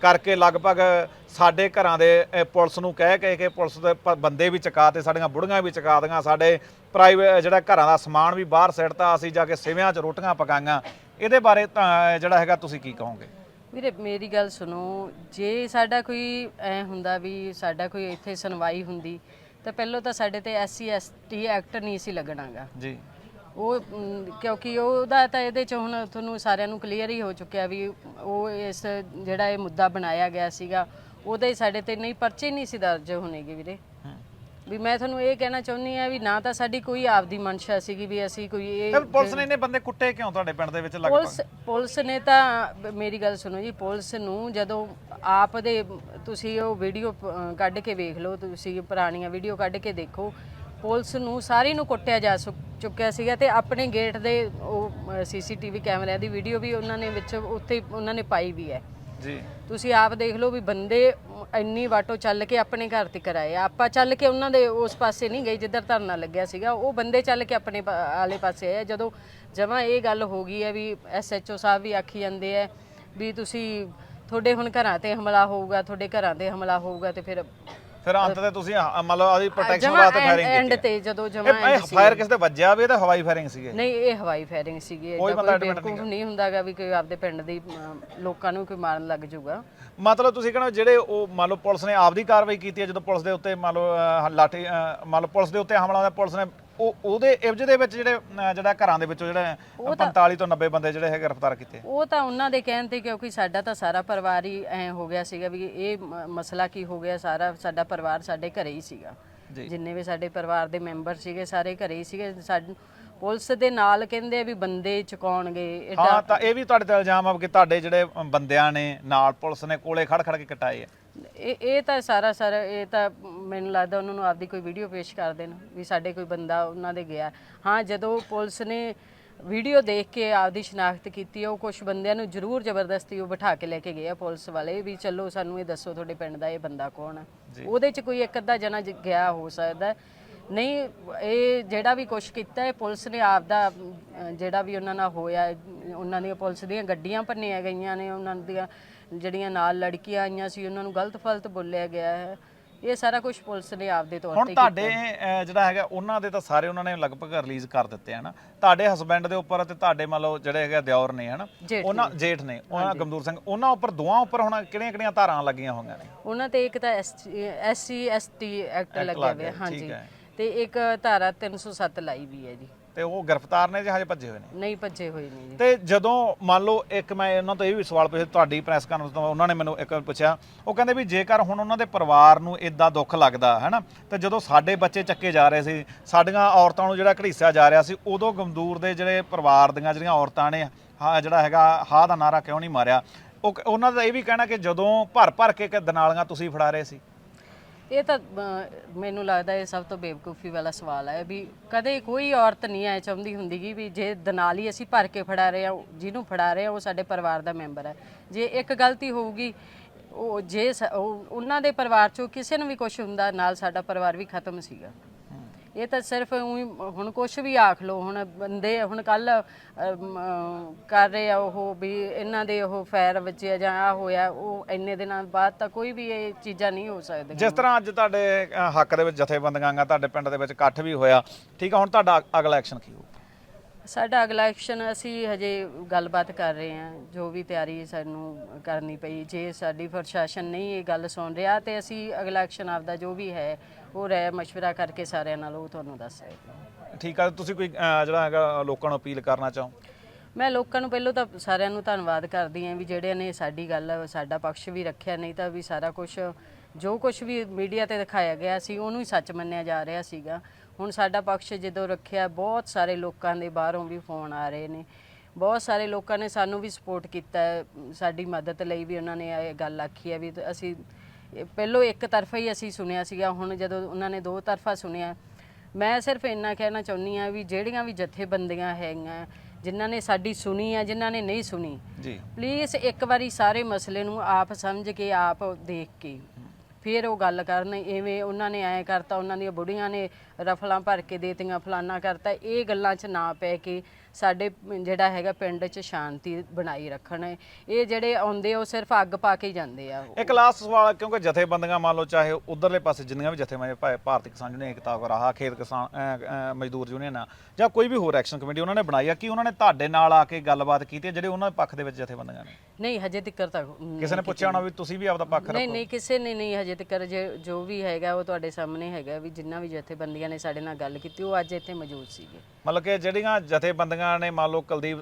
ਕਰਕੇ ਲਗਭਗ ਸਾਡੇ ਘਰਾਂ ਦੇ ਪੁਲਿਸ ਨੂੰ ਕਹਿ ਕੇ ਕਿ ਪੁਲਿਸ ਦੇ ਬੰਦੇ ਵੀ ਚਕਾ ਤੇ ਸਾਡੀਆਂ ਬੁੜੀਆਂ ਵੀ ਚਕਾ ਦੀਆਂ ਸਾਡੇ ਪ੍ਰਾਈਵੇਟ ਜਿਹੜਾ ਘਰਾਂ ਦਾ ਸਮਾਨ ਵੀ ਬਾਹਰ ਸਿੱਟਤਾ ਅਸੀਂ ਜਾ ਕੇ ਸਿਵਿਆਂ 'ਚ ਰੋਟੀਆਂ ਪਕਾਈਆਂ। ਇਹਦੇ ਬਾਰੇ ਜਿਹੜਾ ਹੈਗਾ ਤੁਸੀਂ ਕੀ ਕਹੋਗੇ? ਵੀਰੇ ਮੇਰੀ ਗੱਲ ਸੁਣੋ ਜੇ ਸਾਡਾ ਕੋਈ ਐ ਹੁੰਦਾ ਵੀ ਸਾਡਾ ਕੋਈ ਇੱਥੇ ਸੁਣਵਾਈ ਹੁੰਦੀ ਤਾਂ ਪਹਿਲਾਂ ਤਾਂ ਸਾਡੇ ਤੇ ਐਸਸੀ ਐਸਟੀ ਐਕਟ ਨਹੀਂ ਸੀ ਲੱਗਣਾਗਾ। ਜੀ। ਉਹ ਕਿਉਂਕਿ ਉਹਦਾ ਤਾਂ ਇਹਦੇ ਚ ਹੁਣ ਤੁਹਾਨੂੰ ਸਾਰਿਆਂ ਨੂੰ ਕਲੀਅਰ ਹੀ ਹੋ ਚੁੱਕਿਆ ਵੀ ਉਹ ਇਸ ਜਿਹੜਾ ਇਹ ਮੁੱਦਾ ਬਣਾਇਆ ਗਿਆ ਸੀਗਾ ਉਹਦੇ ਹੀ ਸਾਡੇ ਤੇ ਨਹੀਂ ਪਰਚੇ ਨਹੀਂ ਸੀ ਦਰਜ ਹੋਣੇਗੇ ਵੀਰੇ। ਵੀ ਮੈਂ ਤੁਹਾਨੂੰ ਇਹ ਕਹਿਣਾ ਚਾਹੁੰਦੀ ਆ ਵੀ ਨਾ ਤਾਂ ਸਾਡੀ ਕੋਈ ਆਪਦੀ ਮਨਸ਼ਾ ਸੀਗੀ ਵੀ ਅਸੀਂ ਕੋਈ ਇਹ ਪੁਲਿਸ ਨੇ ਇਹਨੇ ਬੰਦੇ ਕੁੱਟੇ ਕਿਉਂ ਤੁਹਾਡੇ ਪਿੰਡ ਦੇ ਵਿੱਚ ਲਗਭਗ ਪੁਲਿਸ ਪੁਲਿਸ ਨੇ ਤਾਂ ਮੇਰੀ ਗੱਲ ਸੁਣੋ ਜੀ ਪੁਲਿਸ ਨੂੰ ਜਦੋਂ ਆਪ ਦੇ ਤੁਸੀਂ ਉਹ ਵੀਡੀਓ ਕੱਢ ਕੇ ਵੇਖ ਲਓ ਤੁਸੀਂ ਪੁਰਾਣੀਆਂ ਵੀਡੀਓ ਕੱਢ ਕੇ ਦੇਖੋ ਪੁਲਿਸ ਨੂੰ ਸਾਰੀ ਨੂੰ ਕੁੱਟਿਆ ਜਾ ਸੁ- ਚੁੱਕਿਆ ਸੀਗਾ ਤੇ ਆਪਣੇ ਗੇਟ ਦੇ ਉਹ ਸੀਸੀਟੀਵੀ ਕੈਮਰਿਆਂ ਦੀ ਵੀਡੀਓ ਵੀ ਉਹਨਾਂ ਨੇ ਵਿੱਚ ਉੱਥੇ ਉਹਨਾਂ ਨੇ ਪਾਈ ਵੀ ਹੈ। ਜੀ। ਤੁਸੀਂ ਆਪ ਦੇਖ ਲਓ ਵੀ ਬੰਦੇ ਇੰਨੀ ਵਾਟੋ ਚੱਲ ਕੇ ਆਪਣੇ ਘਰ ਤੇ ਕਰਾਏ। ਆਪਾਂ ਚੱਲ ਕੇ ਉਹਨਾਂ ਦੇ ਉਸ ਪਾਸੇ ਨਹੀਂ ਗਏ ਜਿੱਧਰ ਧਰਨਾ ਲੱਗਿਆ ਸੀਗਾ ਉਹ ਬੰਦੇ ਚੱਲ ਕੇ ਆਪਣੇ ਪਾ- ਆਲੇ ਪਾਸੇ ਆਏ। ਜਦੋਂ ਜਮਾਂ ਇਹ ਗੱਲ ਹੋ ਗਈ ਹੈ ਵੀ ਐਸਐਚਓ ਸਾਹਿਬ ਵੀ ਆਖੀ ਜਾਂਦੇ ਆ ਵੀ ਤੁਸੀਂ ਤੁਹਾਡੇ ਹੁਣ ਘਰਾਂ ਤੇ ਹਮਲਾ ਹੋਊਗਾ ਤੁਹਾਡੇ ਘਰਾਂ ਤੇ ਹਮਲਾ ਹੋਊਗਾ ਤੇ ਫਿਰ ਫਿਰ ਅੰਤ ਤੇ ਤੁਸੀਂ ਲਓ ਆਦੀ ਪ੍ਰੋਟੈਕਸ਼ਨ ਵਾਸਤੇ ਫਾਇਰਿੰਗ ਐਂਡ ਕੀਤੀ ਤੇ ਜਦੋਂ ਜਮਾਂ ਇਹ ਫਾਇਰ ਕਿਸ ਤੇ ਵੱਜਿਆ ਵੀ ਇਹ ਤਾਂ ਹਵਾਈ ਫਾਇਰਿੰਗ ਸੀਗੇ। ਨਹੀਂ ਇਹ ਹਵਾਈ ਫਾਇਰਿੰਗ ਸੀਗੀ। ਕੋਈ ਬੰਦਾ admit ਨਹੀਂ ਹੁੰਦਾਗਾ ਵੀ ਕੋਈ ਆਪਦੇ ਪਿੰਡ ਦੀ ਲੋਕਾਂ ਨੂੰ ਕੋਈ ਮਾਰਨ ਲੱਗ ਜਾਊਗਾ। ਮਤਲਬ ਤੁਸੀਂ ਕਹਿੰਦੇ ਹੋ ਜਿਹੜੇ ਉਹ ਮੰਨ ਲਓ ਪੁਲਿਸ ਨੇ ਆਪਦੀ ਕਾਰਵਾਈ ਕੀਤੀ ਹੈ ਜਦੋਂ ਪੁਲਿਸ ਦੇ ਉੱਤੇ ਮੰਨ ਲਓ ਲਾਠੀ ਮੰਨ ਲਓ ਪੁਲਿਸ ਦੇ ਉੱਤੇ ਹਮਲਾ ਹੋਇਆ ਪੁਲਿਸ ਨੇ ਉਹ ਉਹਦੇ ਇਵਜ ਦੇ ਵਿੱਚ ਜਿਹੜੇ ਜਿਹੜਾ ਘਰਾਂ ਦੇ ਵਿੱਚੋਂ ਜਿਹੜੇ 45 ਤੋਂ 90 ਬੰਦੇ ਜਿਹੜੇ ਹੈ ਗ੍ਰਿਫਤਾਰ ਕੀਤੇ। ਉਹ ਤਾਂ ਉਹਨਾਂ ਦੇ ਕਹਿਣ ਤੇ ਕਿਉਂਕਿ ਸਾਡਾ ਤਾਂ ਸਾਰਾ ਪਰਿਵਾਰ ਹੀ ਐ ਹੋ ਗਿਆ ਸੀਗਾ ਵੀ ਇਹ ਮ- ਮਸਲਾ ਕੀ ਹੋ ਗਿਆ ਸਾਰਾ ਸਾਡਾ ਪਰਿਵਾਰ ਸਾਡੇ ਘਰੇ ਹੀ ਸੀਗਾ। ਜੀ। ਜਿੰਨੇ ਵੀ ਸਾਡੇ ਪਰਿਵਾਰ ਦੇ ਮੈਂਬਰ ਸੀਗੇ ਸਾਰੇ ਘਰੇ ਹੀ ਸੀਗੇ। ਸਾਡੇ ਪੁਲਿਸ ਦੇ ਨਾਲ ਕਹਿੰਦੇ ਆ ਵੀ ਬੰਦੇ ਚੁਕਾਉਣਗੇ ਏਡਾ ਹਾਂ ਤਾਂ ਇਹ ਵੀ ਤੁਹਾਡੇ ਤੇ ਇਲਜ਼ਾਮ ਆ ਕਿ ਤੁਹਾਡੇ ਜਿਹੜੇ ਬੰਦਿਆਂ ਨੇ ਨਾਲ ਪੁਲਿਸ ਨੇ ਕੋਲੇ ਖੜ ਖੜ ਕੇ ਕਟਾਏ ਆ। ਇਹ ਇਹ ਤਾਂ ਸਾਰਾ ਸਰ ਇਹ ਤਾਂ ਮੈਨੂੰ ਲੱਗਦਾ ਉਹਨਾਂ ਨੂੰ ਆਪਦੀ ਕੋਈ ਵੀਡੀਓ ਪੇਸ਼ ਕਰ ਦੇਣ ਵੀ ਸਾਡੇ ਕੋਈ ਬੰਦਾ ਉਹਨਾਂ ਦੇ ਗਿਆ। ਹਾਂ ਜਦੋਂ ਪੁਲਿਸ ਨੇ ਵੀਡੀਓ ਦੇਖ ਕੇ ਆਪਦੀ ਸ਼ਨਾਖਤ ਕੀਤੀ ਉਹ ਕੁਝ ਬੰਦਿਆਂ ਨੂੰ ਜ਼ਰੂਰ ਜ਼ਬਰਦਸਤੀ ਉਹ ਬਿਠਾ ਕੇ ਲੈ ਕੇ ਗਏ ਆ ਪੁਲਿਸ ਵਾਲੇ ਵੀ ਚਲੋ ਸਾਨੂੰ ਇਹ ਦੱਸੋ ਤੁਹਾਡੇ ਪਿੰਡ ਦਾ ਇਹ ਬੰਦਾ ਕੌਣ ਹੈ ਉਹਦੇ ਚ ਕੋਈ ਇੱਕ ਅੱਧਾ ਜਣਾ ਜ- ਗਿਆ ਹੋ ਸਕਦਾ। ਨਹੀਂ ਇਹ ਜਿਹੜਾ ਵੀ ਕੁਝ ਕੀਤਾ ਹੈ ਪੁਲਿਸ ਨੇ ਆਪਦਾ ਅਮ, ਜਿਹੜਾ ਵੀ ਉਹਨਾਂ ਨਾਲ ਹੋਇਆ ਉਹਨਾਂ ਦੀਆਂ ਪੁਲਿਸ ਦੀਆਂ ਗੱਡੀਆਂ ਭੰਨੀਆਂ ਗਈਆਂ ਨੇ ਉਹਨਾਂ ਦੀਆਂ ਜਿਹੜੀਆਂ ਨਾਲ ਲੜਕੀਆਂ ਆਈਆਂ ਸੀ ਉਹਨਾਂ ਨੂੰ ਗਲਤ ਫਲਤ ਬੋਲਿਆ ਗਿਆ ਹੈ। ਇਹ ਸਾਰਾ ਕੁਝ ਪੁਲਿਸ ਨੇ ਆਪਦੇ ਤੌਰ ਹੁਣ ਤੇ ਤੁਹਾਡੇ ਅਹ, ਜਿਹੜਾ ਹੈਗਾ ਉਹਨਾਂ ਦੇ ਤਾਂ ਸਾਰੇ ਉਹਨਾਂ ਨੇ ਲਗਭਗ ਰਿਲੀਜ਼ ਕਰ ਦਿੱਤੇ ਹਨ? ਤੁਹਾਡੇ ਹਸਬੰਡ ਦੇ ਉੱਪਰ ਤੇ ਤੁਹਾਡੇ ਮੰਨ ਲਓ ਜਿਹੜੇ ਹੈਗੇ ਦਿਓਰ ਨੇ ਹਨਾ? ਜੇਠ ਉਹਨਾਂ ਜੇਠ ਨੇ ਉਹਨਾਂ ਗਮਦੂਰ ਸਿੰਘ ਉਹਨਾਂ ਉੱਪਰ ਦੋਵਾਂ ਉੱਪਰ ਹੁਣ ਕਿਹੜੀਆਂ ਕਿਹੜੀਆਂ ਧਾਰਾਂ ਲੱਗੀਆਂ ਹੋਈਆਂ ਨੇ? ਉਹਨਾਂ ਤੇ ਇੱਕ ਤਾਂ ਐਸਸੀ ਐਸਟੀ ਐਕਟ ਲੱਗਿਆ ਲੱਗ ਹੋਇਆ ਹਾਂਜੀ। ਤੇ ਇੱਕ ਧਾਰਾ 307 ਲਾਈ ਵੀ ਹੈ ਜੀ। ਤੇ ਉਹ ਗ੍ਰਿਫਤਾਰ ਨੇ ਜਾਂ ਹਜੇ ਭੱਜੇ ਹੋਏ ਨੇ? ਨਹੀਂ ਭੱਜੇ ਹੋਏ ਨੇ ਜੀ। ਤੇ ਜਦੋਂ ਮੰਨ ਲਓ ਇੱਕ ਮੈਂ ਉਹਨਾਂ ਤੋਂ ਇਹ ਵੀ ਸਵਾਲ ਪੁੱਛਿਆ ਤੁਹਾਡੀ ਪ੍ਰੈਸ ਕਾਨਫਰੰਸ ਤੋਂ ਉਹਨਾਂ ਨੇ ਮੈਨੂੰ ਇੱਕ ਪੁੱਛਿਆ ਉਹ ਕਹਿੰਦੇ ਵੀ ਜੇਕਰ ਹੁਣ ਉਹਨਾਂ ਦੇ ਪਰਿਵਾਰ ਨੂੰ ਇਦਾਂ ਦੁੱਖ ਲੱਗਦਾ ਹੈ ਨਾ ਤੇ ਜਦੋਂ ਸਾਡੇ ਬੱਚੇ ਚੱਕੇ ਜਾ ਰਹੇ ਸੀ ਸਾਡੀਆਂ ਔਰਤਾਂ ਨੂੰ ਜਿਹੜਾ ਘੜੀਸਿਆ ਜਾ ਰਿਹਾ ਸੀ ਉਦੋਂ ਗਮਦੂਰ ਦੇ ਜਿਹੜੇ ਪਰਿਵਾਰ ਦੀਆਂ ਜਿਹੜੀਆਂ ਔਰਤਾਂ ਨੇ ਹਾਂ ਜਿਹੜਾ ਹੈਗਾ ਹਾਂ ਦਾ ਨਾਰਾ ਕਿਉਂ ਨਹੀਂ ਮਾਰਿਆ? ਉਹ ਉਹਨਾਂ ਦਾ ਇਹ ਵੀ ਕਹਿਣਾ ਕਿ ਜਦੋਂ ਭਰ ਭਰ ਕੇ ਕਿ ਦਨਾਲੀਆਂ ਤੁਸੀਂ ਫੜਾ ਰਹੇ ਸੀ। ਇਹ ਤਾਂ ਅਹ, ਮੈਨੂੰ ਲੱਗਦਾ ਇਹ ਸਭ ਤੋਂ ਬੇਵਕੂਫੀ ਵਾਲਾ ਸਵਾਲ ਹੈ ਵੀ ਕਦੇ ਕੋਈ ਔਰਤ ਨਹੀਂ ਐ ਚਾਹੁੰਦੀ ਹੁੰਦੀ ਗੀ ਵੀ ਜੇ ਦਨਾਲੀ ਅਸੀਂ ਭਰ ਕੇ ਫੜਾ ਰਹੇ ਹਾਂ ਜਿਹਨੂੰ ਫੜਾ ਰਹੇ ਹਾਂ ਉਹ ਸਾਡੇ ਪਰਿਵਾਰ ਦਾ ਮੈਂਬਰ ਹੈ। ਜੇ ਇੱਕ ਗਲਤੀ ਹੋਊਗੀ ਉਹ ਜੇ ਸ- ਉਹ- ਉਹਨਾਂ ਦੇ ਪਰਿਵਾਰ ਚੋਂ ਕਿਸੇ ਨੂੰ ਵੀ ਕੁਝ ਹੁੰਦਾ ਨਾਲ ਸਾਡਾ ਪਰਿਵਾਰ ਵੀ ਖਤਮ ਸੀਗਾ। ਇਹ ਤਾਂ ਸਿਰਫ ਹੁਣ ਕੁਝ ਵੀ ਆਖ ਲੋ ਹੁਣ ਬੰਦੇ ਹੁਣ ਕੱਲ ਕਰ ਰਹੇ ਆ ਉਹ ਵੀ ਇਹਨਾਂ ਦੇ ਉਹ ਫੈਰ ਵੱਜਿਆ ਜਾਂ ਆ ਹੋਇਆ ਉਹ ਇੰਨੇ ਦਿਨਾਂ ਬਾਅਦ ਤਾਂ ਕੋਈ ਵੀ ਇਹ ਚੀਜ਼ਾਂ ਨਹੀਂ ਹੋ ਸਕਦੀਆਂ। ਜਿਸ ਤਰ੍ਹਾਂ ਅੱਜ ਤੁਹਾਡੇ ਹੱਕ ਦੇ ਵਿੱਚ ਜਥੇਬੰਦੀਆਂ ਗਾ ਤੁਹਾਡੇ ਪਿੰਡ ਦੇ ਵਿੱਚ ਇਕੱਠ ਵੀ ਹੋਇਆ। ਠੀਕ ਆ ਹੁਣ ਤੁਹਾਡਾ ਅਗਲਾ ਐਕਸ਼ਨ ਕੀ ਹੋਊ? ਸਾਡਾ ਅਗਲਾ ਐਕਸ਼ਨ ਅਸੀਂ ਹਜੇ ਗੱਲਬਾਤ ਕਰ ਰਹੇ ਹਾਂ ਜੋ ਵੀ ਤਿਆਰੀ ਸਾਨੂੰ ਕਰਨੀ ਪਈ। ਜੇ ਸਾਡੀ ਪ੍ਰਸ਼ਾਸਨ ਨਹੀਂ ਇਹ ਗੱਲ ਸੁਣ ਰਿਹਾ ਤੇ ਅਸੀਂ ਅਗਲਾ ਐਕਸ਼ਨ ਆਪਦਾ ਜੋ ਵੀ ਹੈ ਉਹ ਰਾਏ ਮਸ਼ਵਰਾ ਕਰਕੇ ਸਾਰਿਆਂ ਨਾਲ ਉਹ ਤੁਹਾਨੂੰ ਦੱਸ ਰਹੇ ਹਾਂ ਠੀਕ ਆ ਤੁਸੀਂ ਕੋਈ ਜਿਹੜਾ ਹੈਗਾ ਲੋਕਾਂ ਨੂੰ ਅਪੀਲ ਕਰਨਾ ਚਾਹੋ? ਮੈਂ ਲੋਕਾਂ ਨੂੰ ਪਹਿਲਾਂ ਤਾਂ ਸਾਰਿਆਂ ਨੂੰ ਧੰਨਵਾਦ ਕਰਦੀ ਹਾਂ ਵੀ ਜਿਹੜੇ ਨੇ ਸਾਡੀ ਗੱਲ ਸਾਡਾ ਪੱਖ ਵੀ ਰੱਖਿਆ ਨਹੀਂ ਤਾਂ ਵੀ ਸਾਰਾ ਕੁਝ ਜੋ ਕੁਝ ਵੀ ਮੀਡੀਆ ਤੇ ਦਿਖਾਇਆ ਗਿਆ ਸੀ ਉਹਨੂੰ ਹੀ ਸੱਚ ਮੰਨਿਆ ਜਾ ਰਿਹਾ ਸੀਗਾ। ਹੁਣ ਸਾਡਾ ਪੱਖ ਜਦੋਂ ਰੱਖਿਆ ਬਹੁਤ ਸਾਰੇ ਲੋਕਾਂ ਦੇ ਬਾਹਰੋਂ ਵੀ ਫੋਨ ਆ ਰਹੇ ਨੇ। ਬਹੁਤ ਸਾਰੇ ਲੋਕਾਂ ਨੇ ਸਾਨੂੰ ਵੀ ਸਪੋਰਟ ਕੀਤਾ ਹੈ, ਸਾਡੀ ਮਦਦ ਲਈ ਵੀ ਉਹਨਾਂ ਨੇ ਇਹ ਗੱਲ ਆਖੀ ਹੈ ਵੀ ਅਸੀਂ ਇਹ ਪਹਿਲੋਂ ਇੱਕ ਤਰਫਾ ਹੀ ਅਸੀਂ ਸੁਣਿਆ ਸੀਗਾ ਹੁਣ ਜਦੋਂ ਉਹਨਾਂ ਨੇ ਦੋ ਤਰਫਾ ਸੁਣਿਆ ਮੈਂ ਸਿਰਫ ਇੰਨਾ ਕਹਿਣਾ ਚਾਹੁੰਦੀ ਆ ਵੀ ਜਿਹੜੀਆਂ ਵੀ ਜਥੇਬੰਦੀਆਂ ਹੈਗੀਆਂ ਜਿਨ੍ਹਾਂ ਨੇ ਸਾਡੀ ਸੁਣੀ ਆ ਜਿਨ੍ਹਾਂ ਨੇ ਨਹੀਂ ਸੁਣੀ ਜੀ। ਪਲੀਜ਼ ਇੱਕ ਵਾਰੀ ਸਾਰੇ ਮਸਲੇ ਨੂੰ ਆਪ ਸਮਝ ਕੇ ਆਪ ਦੇਖ ਕੇ ਫਿਰ ਉਹ ਗੱਲ ਕਰਨ ਐਵੇਂ ਉਹਨਾਂ ਨੇ ਐ ਕਰਤਾ ਉਹਨਾਂ ਦੀਆਂ ਬੁੜੀਆਂ ਨੇ ਰਫਲਾਂ ਭਰ ਕੇ ਦੇਤੀਆਂ ਫਲਾਨਾ ਕਰਤਾ ਇਹ ਗੱਲਾਂ 'ਚ ਨਾ ਪੈ ਕੇ ਸਾਡੇ ਜਿਹੜਾ ਹੈਗਾ ਪਿੰਡ 'ਚ ਸ਼ਾਂਤੀ ਬਣਾਈ ਰੱਖਣ। ਇਹ ਜਿਹੜੇ ਆਉਂਦੇ ਉਹ ਸਿਰਫ ਅੱਗ ਪਾ ਕੇ ਜਾਂਦੇ ਆ ਇੱਕ ਲਾਸਟ ਸਵਾਲ ਕਿਉਂਕਿ ਜਥੇਬੰਦੀਆਂ ਮੰਨ ਲਓ ਚਾਹੇ ਉਧਰਲੇ ਪਾਸੇ ਜਿੰਨੀਆਂ ਵੀ ਜਥੇਬੰਦੀਆਂ ਭਾਵੇਂ ਭਾਰਤੀ ਕਿਸਾਨ ਯੂਨੀਅਨ ਏਕਤਾ ਗਰਾਹਾ ਖੇਤ ਕਿਸਾਨ ਮਜ਼ਦੂਰ ਯੂਨੀਅਨ ਆ ਜਾਂ ਕੋਈ ਵੀ ਹੋਰ ਐਕਸ਼ਨ ਕਮੇਟੀ ਉਹਨਾਂ ਨੇ ਬਣਾਈ ਆ ਕਿ ਉਹਨਾਂ ਨੇ ਤੁਹਾਡੇ ਨਾਲ ਆ ਕੇ ਗੱਲਬਾਤ ਕੀਤੀ ਹੈ ਜਿਹੜੇ ਉਹਨਾਂ ਦੇ ਪੱਖ ਦੇ ਵਿੱਚ ਜਥੇਬੰਦੀਆਂ ਨੇ? ਨਹੀਂ ਹਜੇ ਤੱਕ ਤਾਂ ਨਹੀਂ ਕਿਸੇ ਨੇ ਪੁੱਛਿਆ ਹੋਣਾ ਵੀ ਤੁਸੀਂ ਵੀ ਆਪਦਾ ਪੱਖ ਨਹੀਂ ਰੱਖੋ? ਨਹੀਂ ਕਿਸੇ ਨੇ ਨਹੀਂ ਹਜੇ ਤੱਕ ਜੋ ਵੀ ਹੈਗਾ ਉਹ ਤੁਹਾਡੇ ਸਾਹਮਣੇ ਹੈਗਾ ਵੀ ਜਿੰਨਾ ਵੀ ਜਥੇਬੰਦੀਆਂ ਨੇ ਸਾਡੇ ਨਾਲ ਗੱਲ ਕੀਤੀ ਉਹ ਅੱਜ ਇੱਥੇ ਮੌਜੂਦ ਸੀਗੇ। ਮਤਲਬ ਕਿ ਜਿਹੜੀਆਂ ਜਥੇਬੰਦੀਆਂ ਨੇ ਮੰਨ ਲਓ ਕੁਲਦੀਪ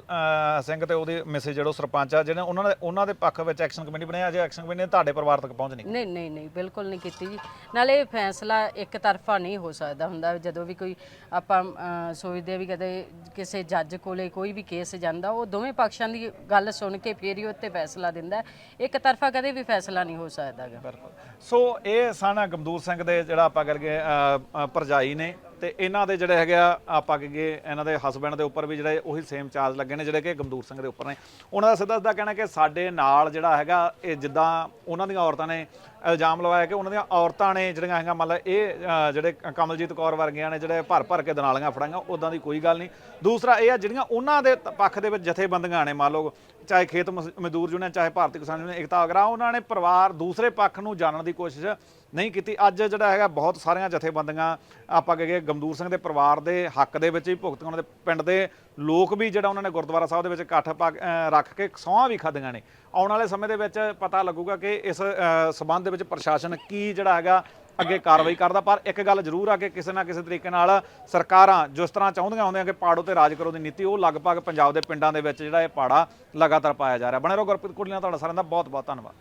ਸਿੰਘ ਤੇ ਉਹਦੀ ਮਿਸੇ ਜਿਹੜੋ ਸਰਪੰਚ ਆ ਜਿਹੜੇ ਉਹਨਾਂ ਦੇ ਉਹਨਾਂ ਦੇ ਪੱਖ ਵਿੱਚ ਐਕਸ਼ਨ ਕਮੇਟੀ ਬਣਿਆ ਅਜੇ ਐਕਸ਼ਨ ਕਮੇਟੀ ਨੇ ਤੁਹਾਡੇ ਪਰਿਵਾਰ ਤੱਕ ਪਹੁੰਚ ਨਹੀਂ ਨਹੀਂ ਨਹੀਂ ਨਹੀਂ ਬਿਲਕੁਲ ਨਹੀਂ ਕੀਤੀ ਜੀ। ਨਾਲੇ ਇਹ ਫੈਸਲਾ ਇੱਕ ਤਰਫਾ ਨਹੀਂ ਹੋ ਸਕਦਾ ਹੁੰਦਾ ਜਦੋਂ ਵੀ ਕੋਈ ਆਪਾਂ ਸੋਚਦੇ ਆ ਵੀ ਕਦੇ ਕਿਸੇ ਜੱਜ ਕੋਲੇ ਕੋਈ ਵੀ ਕੇਸ ਜਾਂਦਾ ਉਹ ਦੋਵੇਂ ਪੱਖਾਂ ਦੀ ਗੱਲ ਸੁਣ ਕੇ ਫੇਰ ਹੀ ਉੱਤੇ ਫੈਸਲਾ ਦਿੰਦਾ ਹੈ। ਇੱਕ ਤਰਫਾ ਕਦੇ ਵੀ ਫੈਸਲਾ ਨਹੀਂ ਹੋ ਸਕਦਾ ਗਾ। ਬਿਲਕੁਲ। ਸੋ ਇਹ ਸਨ ਗਮਦੂਰ ਸਿੰਘ ਦੇ ਜਿਹੜਾ ਆਪਾਂ ਕਰਕੇ ਭਰਜਾਈ ਨੇ ਤੇ ਇਹਨਾਂ ਦੇ ਜਿਹੜੇ ਹੈਗੇ ਆ ਆਪਾਂ ਕਹੀਏ ਇਹਨਾਂ ਦੇ ਹਸਬੰਡ ਦੇ ਉੱਪਰ ਵੀ ਜਿਹੜੇ ਉਹੀ ਸੇਮ ਚਾਰਜ ਲੱਗੇ ਨੇ, ਜਿਹੜੇ ਕਿ ਗਮਦੂਰ ਸਿੰਘ ਦੇ ਉੱਪਰ ਨੇ। ਉਹਨਾਂ ਦਾ ਸਿੱਧਾ ਸਿੱਧਾ ਕਹਿਣਾ ਕਿ ਸਾਡੇ ਨਾਲ ਜਿਹੜਾ ਹੈਗਾ, ਇਹ ਜਿੱਦਾਂ ਉਹਨਾਂ ਦੀਆਂ ਔਰਤਾਂ ਨੇ ਇਲਜ਼ਾਮ ਲਵਾਇਆ ਕਿ ਉਹਨਾਂ ਦੀਆਂ ਔਰਤਾਂ ਨੇ ਜਿਹੜੀਆਂ ਹੈਗਾ ਮੰਨ ਲਾ ਇਹ ਜਿਹੜੇ ਕਮਲਜੀਤ ਕੌਰ ਵਰਗੀਆਂ ਨੇ ਜਿਹੜੇ ਭਰ ਭਰ ਕੇ ਦਨਾਲੀਆਂ ਫੜਾਈਆਂ ਉਦਾਂ ਦੀ ਕੋਈ ਗੱਲ ਨਹੀਂ। ਦੂਸਰਾ ਇਹ ਆ, ਜਿਹੜੀਆਂ ਉਹਨਾਂ ਦੇ ਪੱਖ ਦੇ ਵਿੱਚ ਜਥੇਬੰਦੀਆਂ ਨੇ, ਮੰਨ ਲਓ, ਚਾਹੇ ਖੇਤ ਮਸ- ਮਜ਼ਦੂਰ ਯੂਨੀਅਨ ਚਾਹੇ ਭਾਰਤੀ ਕਿਸਾਨ ਯੂਨੀਅਨ ਏਕਤਾ ਅਗਰਾ, ਉਹਨਾਂ ਨੇ ਪਰਿਵਾਰ ਦੂਸਰੇ ਪੱਖ ਨੂੰ ਜਾਣਨ ਦੀ ਕੋਸ਼ਿਸ਼ ਨਹੀਂ ਕੀਤੀ। ਅੱਜ ਜਿਹੜਾ ਹੈਗਾ, ਬਹੁਤ ਸਾਰੀਆਂ ਜਥੇਬੰਦੀਆਂ ਆਪਾਂ ਕਹੀਏ ਗਮਦੂਰ ਸਿੰਘ ਦੇ ਪਰਿਵਾਰ ਦੇ ਹੱਕ ਦੇ ਵਿੱਚ ਵੀ ਭੁਗਤ ਉਹਨਾਂ ਦੇ ਪਿੰਡ ਦੇ ਲੋਕ ਵੀ ਜਿਹੜਾ ਉਹਨਾਂ ਨੇ ਗੁਰਦੁਆਰਾ ਸਾਹਿਬ ਦੇ ਵਿੱਚ ਇਕੱਠ ਪਾ ਕੇ, ਰੱਖ ਕੇ ਸਹੁੰ ਵੀ ਖਾਧੀਆਂ ਨੇ। ਆਉਣ ਵਾਲੇ ਸਮੇਂ ਦੇ ਵਿੱਚ ਪਤਾ ਲੱਗੂਗਾ ਕਿ ਇਸ ਅਹ, ਸਬੰਧ ਦੇ ਵਿੱਚ ਪ੍ਰਸ਼ਾਸਨ ਕੀ ਜਿਹੜਾ ਹੈਗਾ ਅੱਗੇ ਕਾਰਵਾਈ ਕਰਦਾ। ਪਰ ਇੱਕ ਗੱਲ ਜ਼ਰੂਰ ਆ ਕਿ ਕਿਸੇ ਨਾ ਕਿਸੇ ਤਰੀਕੇ ਨਾਲ ਸਰਕਾਰਾਂ ਜਿਸ ਤਰ੍ਹਾਂ ਚਾਹੁੰਦੀਆਂ ਹੁੰਦੀਆਂ ਕਿ ਪਾੜੋ ਤੇ ਰਾਜ ਕਰੋ ਦੀ ਨੀਤੀ ਉਹ ਲਗਭਗ ਪੰਜਾਬ ਦੇ ਪਿੰਡਾਂ ਦੇ ਵਿੱਚ ਜਿਹੜਾ ਇਹ ਪਾੜਾ ਲਗਾਤਾਰ ਪਾਇਆ ਜਾ ਰਿਹਾ। ਬਣੇ ਰਹੋ ਗੁਰਪ੍ਰੀਤ ਕੁੜੀਆਂ ਤੁਹਾਡਾ ਸਾਰਿਆਂ ਦਾ ਬਹੁਤ ਬਹੁਤ ਧੰਨਵਾਦ।